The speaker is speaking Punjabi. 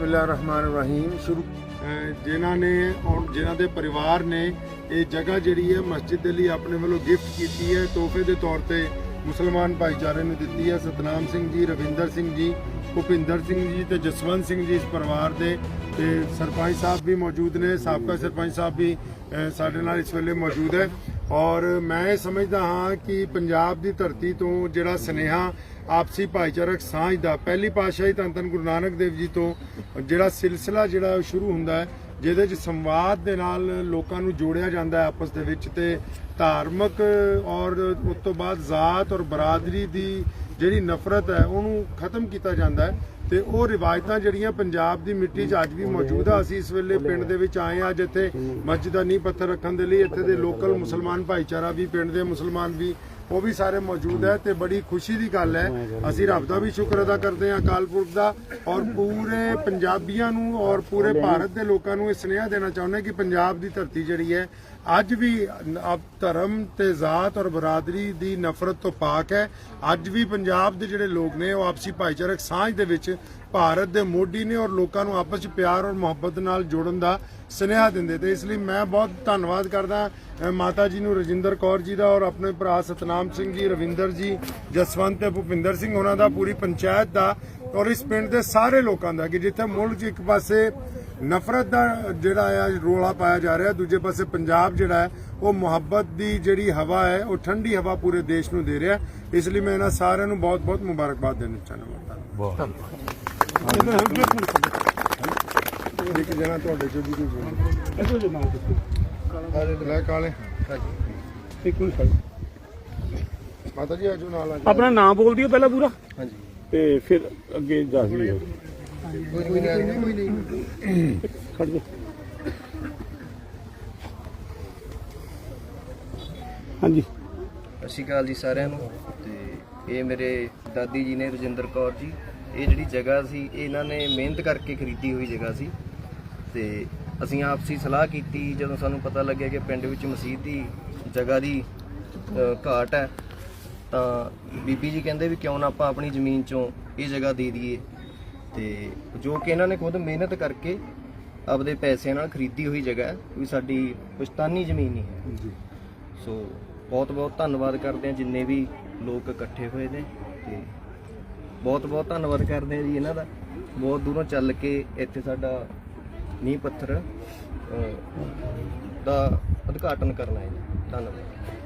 ਬਿਸਮਿਲ੍ਲਾ ਰਹਿਮਾਨ ਰਹੀਮ ਸ਼ੁਰੂ ਜਿਨ੍ਹਾਂ ਨੇ ਔਰ ਜਿਨ੍ਹਾਂ ਦੇ ਪਰਿਵਾਰ ਨੇ ਇਹ ਜਗ੍ਹਾ ਜਿਹੜੀ ਹੈ ਮਸਜਿਦ ਦੇ ਲਈ ਆਪਣੇ ਵੱਲੋਂ ਗਿਫਟ ਕੀਤੀ ਹੈ, ਤੋਹਫੇ ਦੇ ਤੌਰ ਤੇ ਮੁਸਲਮਾਨ ਭਾਈਚਾਰੇ ਨੂੰ ਦਿੱਤੀ ਹੈ। ਸਤਨਾਮ ਸਿੰਘ ਜੀ, ਰਵਿੰਦਰ ਸਿੰਘ ਜੀ, ਭੁਪਿੰਦਰ ਸਿੰਘ ਜੀ ਤੇ ਜਸਵੰਤ ਸਿੰਘ ਜੀ ਇਸ ਪਰਿਵਾਰ ਦੇ। ਤੇ ਸਰਪੰਚ ਸਾਹਿਬ ਵੀ ਮੌਜੂਦ ਨੇ, ਸਾਬਕਾ ਸਰਪੰਚ ਸਾਹਿਬ ਵੀ ਸਾਡੇ ਨਾਲ ਇਸ ਵੇਲੇ ਮੌਜੂਦ ਹੈ। ਔਰ ਮੈਂ ਇਹ ਸਮਝਦਾ ਹਾਂ ਕਿ ਪੰਜਾਬ ਦੀ ਧਰਤੀ ਤੋਂ ਜਿਹੜਾ ਸਨੇਹਾ ਆਪਸੀ ਭਾਈਚਾਰਕ ਸਾਂਝ ਦਾ ਪਹਿਲੀ ਪਾਤਸ਼ਾਹੀ ਧੰਨ ਧੰਨ ਗੁਰੂ ਨਾਨਕ ਦੇਵ ਜੀ ਤੋਂ ਜਿਹੜਾ ਸਿਲਸਿਲਾ ਜਿਹੜਾ ਉਹ ਸ਼ੁਰੂ ਹੁੰਦਾ ਹੈ, ਜਿਹਦੇ ਵਿੱਚ ਸੰਵਾਦ ਦੇ ਨਾਲ ਲੋਕਾਂ ਨੂੰ ਜੋੜਿਆ ਜਾਂਦਾ ਹੈ ਆਪਸ ਦੇ ਵਿੱਚ ਤੇ ਧਾਰਮਿਕ ਔਰ ਉਸ ਤੋਂ ਬਾਅਦ ਜ਼ਾਤ ਔਰ ਬਰਾਦਰੀ ਦੀ ਜਿਹੜੀ ਨਫ਼ਰਤ ਹੈ, ਉਹਨੂੰ ਖਤਮ ਕੀਤਾ ਜਾਂਦਾ ਹੈ ਤੇ ਉਹ ਰਿਵਾਇਤਾਂ ਜਿਹੜੀਆਂ ਪੰਜਾਬ ਦੀ ਮਿੱਟੀ 'ਚ ਅੱਜ ਵੀ ਮੌਜੂਦ ਆ, ਅਸੀਂ ਇਸ ਵੇਲੇ ਪਿੰਡ ਦੇ ਵਿੱਚ ਆਏ ਆ ਜਿੱਥੇ ਮਸਜਿਦ ਦਾ ਨੀਂਹ ਪੱਥਰ ਰੱਖਣ ਦੇ ਲਈ, ਇੱਥੇ ਦੇ ਲੋਕਲ ਮੁਸਲਮਾਨ ਭਾਈਚਾਰਾ ਵੀ, ਪਿੰਡ ਦੇ ਮੁਸਲਮਾਨ ਵੀ ਉਹ ਵੀ ਸਾਰੇ ਮੌਜੂਦ ਹੈ ਤੇ ਬੜੀ ਖੁਸ਼ੀ ਦੀ ਗੱਲ ਹੈ। ਅਸੀਂ ਰੱਬ ਦਾ ਵੀ ਸ਼ੁਕਰ ਅਦਾ ਕਰਦੇ ਹਾਂ ਅਕਾਲ ਪੁਰਖ ਦਾ ਔਰ ਪੂਰੇ ਪੰਜਾਬੀਆਂ ਨੂੰ ਔਰ ਪੂਰੇ ਭਾਰਤ ਦੇ ਲੋਕਾਂ ਨੂੰ ਇਹ ਸੁਨੇਹਾ ਦੇਣਾ ਚਾਹੁੰਦੇ ਹਾਂ ਕਿ ਪੰਜਾਬ ਦੀ ਧਰਤੀ ਜਿਹੜੀ ਹੈ, ਅੱਜ ਵੀ ਅਬ ਧਰਮ ਤੇ ਜ਼ਾਤ ਔਰ ਬਰਾਦਰੀ ਦੀ ਨਫ਼ਰਤ ਤੋਂ ਪਾਕ ਹੈ। ਅੱਜ ਵੀ ਪੰਜਾਬ ਦੇ ਜਿਹੜੇ ਲੋਕ ਨੇ ਉਹ ਆਪਸੀ ਭਾਈਚਾਰਕ ਸਾਂਝ ਦੇ ਵਿੱਚ ਭਾਰਤ ਦੇ ਮੋਢੀ ਨੇ ਔਰ ਲੋਕਾਂ ਨੂੰ ਆਪਸ ਵਿੱਚ ਪਿਆਰ ਔਰ ਮੁਹੱਬਤ ਨਾਲ ਜੋੜਨ ਦਾ ਸੁਨੇਹਾ ਦਿੰਦੇ ਤੇ ਇਸ ਲਈ ਮੈਂ ਬਹੁਤ ਧੰਨਵਾਦ ਕਰਦਾ ਮਾਤਾ ਜੀ ਨੂੰ ਰਜਿੰਦਰ ਕੌਰ ਜੀ ਦਾ ਔਰ ਆਪਣੇ ਭਰਾ ਸਤਨਾਮ ਸਿੰਘ ਜੀ, ਰਵਿੰਦਰ ਜੀ, ਜਸਵੰਤ ਤੇ ਭੁਪਿੰਦਰ ਸਿੰਘ ਉਹਨਾਂ ਦਾ, ਪੂਰੀ ਪੰਚਾਇਤ ਦਾ ਔਰ ਇਸ ਪਿੰਡ ਦੇ ਸਾਰੇ ਲੋਕਾਂ ਦਾ ਕਿ ਜਿੱਥੇ ਮੁਲਕ 'ਚ ਇੱਕ ਪਾਸੇ ਨਫ਼ਰਤ ਦਾ ਜਿਹੜਾ ਆ ਰੋਲਾ ਪਾਇਆ ਜਾ ਰਿਹਾ, ਦੂਜੇ ਪਾਸੇ ਪੰਜਾਬ ਜਿਹੜਾ ਹੈ, ਉਹ ਮੁਹੱਬਤ ਦੀ ਜਿਹੜੀ ਹਵਾ ਹੈ, ਉਹ ਠੰਡੀ ਹਵਾ ਪੂਰੇ ਦੇਸ਼ ਨੂੰ ਦੇ ਰਿਹਾ। ਇਸ ਲਈ ਮੈਂ ਇਹਨਾਂ ਸਾਰਿਆਂ ਨੂੰ ਬਹੁਤ ਬਹੁਤ ਮੁਬਾਰਕਬਾਦ ਦੇਣਾ ਚਾਹੁੰਦਾ। ਹਾਂ ਇੱਕ ਜਣਾ ਤੁਹਾਡੇ ਚੋਂ ਵੀ ਕੋਈ ਬੋਲੇ ਲੈ ਕਾਲੇ ਮਾਤਾ ਜੀ ਆਜੋ ਨਾਲ ਆਜੋ ਆਪਣਾ ਨਾਮ ਬੋਲ ਦਿਓ ਪਹਿਲਾਂ ਪੂਰਾ। ਹਾਂਜੀ। ਤੇ ਫਿਰ ਅੱਗੇ ਜਾ ਕੇ ਕੋਈ ਨਹੀਂ ਕੋਈ ਨਹੀਂ। ਖੜ ਜਾ। ਹਾਂਜੀ। ਸਤਿ ਸ਼੍ਰੀ ਅਕਾਲ ਜੀ ਸਾਰਿਆਂ ਨੂੰ। ਤੇ ਇਹ ਮੇਰੇ ਦਾਦੀ ਜੀ ਨੇ ਰਜਿੰਦਰ ਕੌਰ ਜੀ। ਇਹ ਜਿਹੜੀ ਜਗ੍ਹਾ ਸੀ ਇਹ ਇਹਨਾਂ ਨੇ ਮਿਹਨਤ ਕਰਕੇ ਖਰੀਦੀ ਹੋਈ ਜਗ੍ਹਾ ਸੀ ਤੇ ਅਸੀਂ ਆਪਸੀ ਸਲਾਹ ਕੀਤੀ ਜਦੋਂ ਸਾਨੂੰ ਪਤਾ ਲੱਗਿਆ ਕਿ ਪਿੰਡ ਵਿੱਚ ਮਸਜਿਦ ਦੀ ਜਗ੍ਹਾ ਦੀ ਘਾਟ ਹੈ ਤਾਂ ਬੀਬੀ ਜੀ ਕਹਿੰਦੇ ਵੀ ਕਿਉਂ ਨਾ ਆਪਾਂ ਆਪਣੀ ਜ਼ਮੀਨ ਚੋਂ ਇਹ ਜਗ੍ਹਾ ਦੇ ਦਈਏ ਤੇ ਜੋ ਕਿ ਇਹਨਾਂ ਨੇ ਖੁਦ ਮਿਹਨਤ ਕਰਕੇ ਆਪਦੇ ਪੈਸਿਆਂ ਨਾਲ ਖਰੀਦੀ ਹੋਈ ਜਗ੍ਹਾ ਹੈ ਕੋਈ ਸਾਡੀ ਪੁਸ਼ਤਾਨੀ ਜ਼ਮੀਨ ਨਹੀਂ ਹੈ। ਜੀ। ਸੋ ਬਹੁਤ ਬਹੁਤ ਧੰਨਵਾਦ ਕਰਦੇ ਹਾਂ ਜਿੰਨੇ ਵੀ ਲੋਕ ਇਕੱਠੇ ਹੋਏ ਨੇ ਤੇ ਬਹੁਤ ਬਹੁਤ ਧੰਨਵਾਦ ਕਰਦੇ ਹਾਂ ਜੀ ਇਹਨਾਂ ਦਾ। ਬਹੁਤ ਦੂਰੋਂ ਚੱਲ ਕੇ ਇੱਥੇ ਸਾਡਾ ਨੀਂਹ ਪੱਥਰ ਅਹ, ਦਾ ਉਦਘਾਟਨ ਕਰਨਾ ਹੈ। ਜੀ ਧੰਨਵਾਦ।